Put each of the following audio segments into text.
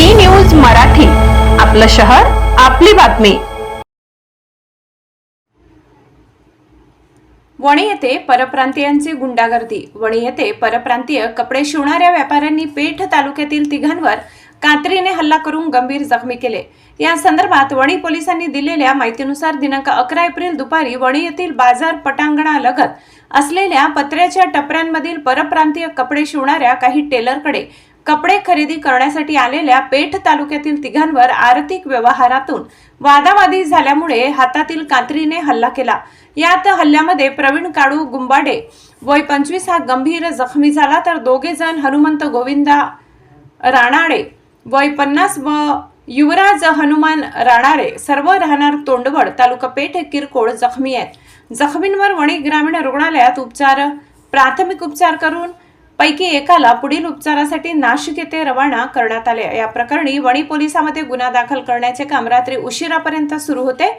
बी news Marathi. आपलं शहर आपली बातमी. वणी येथे परप्रांतीयांची गुंडागर्दी. वणी येथे परप्रांतीय कपडे शिवणाऱ्या व्यापाऱ्यांनी पेठ तालुक्यातील तिघांवर कात्रीने हल्ला करून गंभीर जखमी केले. या संदर्भात वणी पोलिसांनी दिलेल्या माहितीनुसार दिनांक अकरा एप्रिल दुपारी वणी येथील बाजार पटांगणालगत असलेल्या पत्र्याच्या टपऱ्यांमधील परप्रांतीय कपडे शिवणाऱ्या काही टेलरकडे कपडे खरेदी करण्यासाठी आलेल्या पेठ तालुक्यातील तिघांवर आर्थिक व्यवहारातून वादावादी झाल्यामुळे हातातील कात्रीने हल्ला केला. यात हल्ल्यामध्ये प्रवीण काळू गुंबाडे वय पंचवीस हा गंभीर जखमी झाला तर दोघे जण हनुमंत गोविंदा राणाडे वय पन्नास व युवराज हनुमान राणारे सर्व राहणार तोंडवड तालुका पेठ किरकोळ जखमी आहेत. जखमींवर वणी ग्रामीण रुग्णालयात उपचार प्राथमिक उपचार करून पैकी एकाला पुढील उपचारासाठी नाशिक येथे रवाना करण्यात आले. या प्रकरणी वणी पोलिसांमध्ये गुन्हा दाखल करण्याचे काम रात्री उशिरापर्यंत सुरू होते.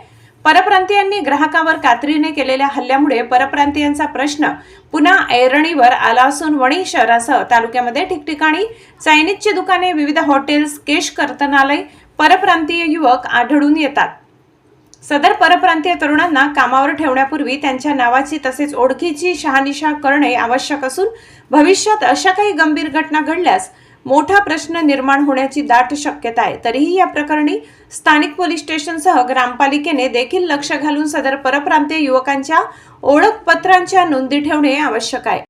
परप्रांतीयांनी ग्राहकावर कात्रीने केलेल्या हल्ल्यामुळे परप्रांतीयांचा प्रश्न पुन्हा ऐरणीवर आला असून वणी शहरासह तालुक्यामध्ये ठिकठिकाणी चायनीजची दुकाने विविध हॉटेल्स केश कर्तनालय परप्रांतीय युवक आढळून येतात. सदर परप्रांतीय तरुणांना कामावर ठेवण्यापूर्वी त्यांच्या नावाची तसेच ओळखीची शहानिशा करणे आवश्यक असून भविष्यात अशा काही गंभीर घटना घडल्यास मोठा प्रश्न निर्माण होण्याची दाट शक्यता आहे. तरीही या प्रकरणी स्थानिक पोलीस स्टेशनसह ग्रामपालिकेने देखील लक्ष घालून सदर परप्रांतीय युवकांच्या ओळखपत्रांच्या नोंदी ठेवणे आवश्यक आहे.